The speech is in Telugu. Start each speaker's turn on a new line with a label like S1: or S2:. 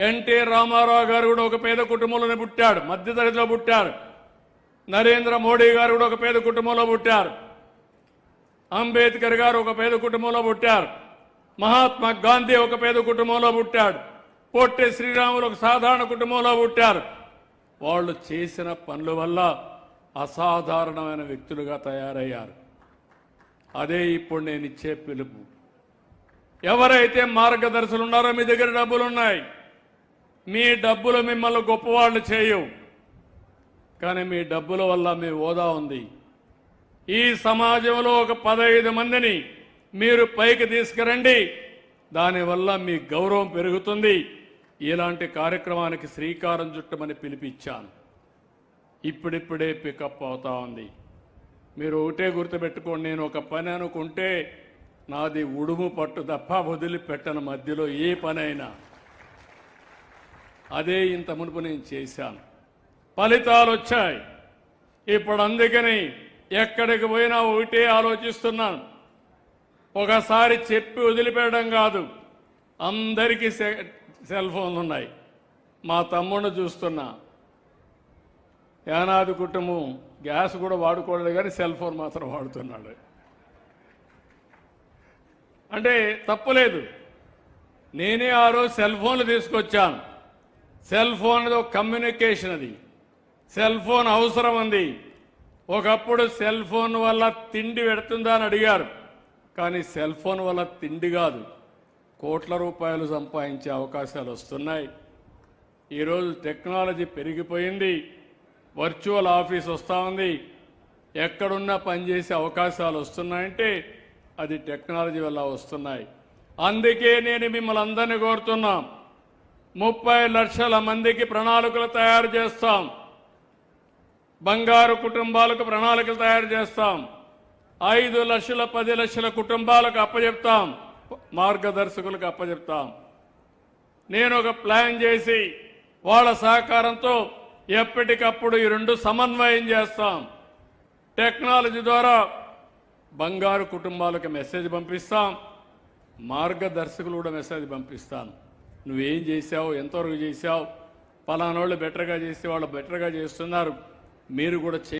S1: ఎన్టీ రామారావు గారు కూడా ఒక పేద కుటుంబంలోనే పుట్టాడు. మధ్యతరగతిలో పుట్టారు నరేంద్ర మోడీ గారు కూడా ఒక పేద కుటుంబంలో పుట్టారు. అంబేద్కర్ గారు ఒక పేద కుటుంబంలో పుట్టారు. మహాత్మా గాంధీ ఒక పేద కుటుంబంలో పుట్టాడు. పొట్టి శ్రీరాములు ఒక సాధారణ కుటుంబంలో పుట్టారు. వాళ్ళు చేసిన పనుల వల్ల అసాధారణమైన వ్యక్తులుగా తయారయ్యారు. అదే ఇప్పుడు నేను ఇచ్చే పిలుపు. ఎవరైతే మార్గదర్శులు ఉన్నారో మీ దగ్గర డబ్బులు ఉన్నాయి మీ డబ్బులు మిమ్మల్ని గొప్పవాళ్ళు చేయవు. కానీ మీ డబ్బుల వల్ల మీ హోదా ఉంది. ఈ సమాజంలో ఒక పదహైదు మందిని మీరు పైకి తీసుకురండి. దానివల్ల మీ గౌరవం పెరుగుతుంది. ఇలాంటి కార్యక్రమానికి శ్రీకారం చుట్టమని పిలిపించాను. ఇప్పుడిప్పుడే పికప్ అవుతా ఉంది. మీరు ఒకటే గుర్తుపెట్టుకోండి నేను ఒక పని అనుకుంటే నాది ఉడుము పట్టు తప్ప వదిలిపెట్టను మధ్యలో ఏ పనైనా. అదే ఇంత మునుపు నేను చేశాను. ఫలితాలు వచ్చాయి. ఇప్పుడు అందుకని ఎక్కడికి పోయినా ఒకటే ఆలోచిస్తున్నాను. ఒకసారి చెప్పి వదిలిపెట్టడం కాదు. అందరికీ సె- సెల్ ఫోన్లు ఉన్నాయి. మా తమ్ముడిని చూస్తున్నా. యానాది కుటుంబం గ్యాస్ కూడా వాడుకోలేదు కానీ సెల్ ఫోన్ మాత్రం వాడుతున్నాడు. అంటే తప్పులేదు. నేనే ఆ రోజు సెల్ ఫోన్లు తీసుకొచ్చాను. సెల్ ఫోన్ అనేది ఒక కమ్యూనికేషన్ అది. సెల్ ఫోన్ అవసరం ఉంది ఒకప్పుడు సెల్ ఫోన్ వల్ల తిండి పెడుతుందా అని అడిగారు. కానీ సెల్ ఫోన్ వల్ల తిండి కాదు. కోట్ల రూపాయలు సంపాదించే అవకాశాలు వస్తున్నాయి. ఈరోజు టెక్నాలజీ పెరిగిపోయింది. వర్చువల్ ఆఫీస్ వస్తూ ఉంది. ఎక్కడున్నా పనిచేసే అవకాశాలు వస్తున్నాయంటే అది టెక్నాలజీ వల్ల వస్తున్నాయి. అందుకే నేను మిమ్మల్ని అందరినీ కోరుతున్నాం. ముప్పై లక్షల మందికి ప్రణాళికలు తయారు చేస్తాం. బంగారు కుటుంబాలకు ప్రణాళికలు తయారు చేస్తాం. ఐదు లక్షల పది లక్షల కుటుంబాలకు అప్పచెప్తాం మార్గదర్శకులకు అప్పచెప్తాం నేను ఒక ప్లాన్ చేసి వాళ్ళ సహకారంతో ఎప్పటికప్పుడు ఈ రెండు సమన్వయం చేస్తాం. టెక్నాలజీ ద్వారా బంగారు కుటుంబాలకు మెసేజ్ పంపిస్తాం. మార్గదర్శకులు కూడా మెసేజ్ పంపిస్తాను. నువ్వేం చేసావు ఎంతవరకు చేసావు పలానోళ్ళు బెటర్గా చేస్తే వాళ్ళు బెటర్గా చేస్తున్నారు. మీరు కూడా చే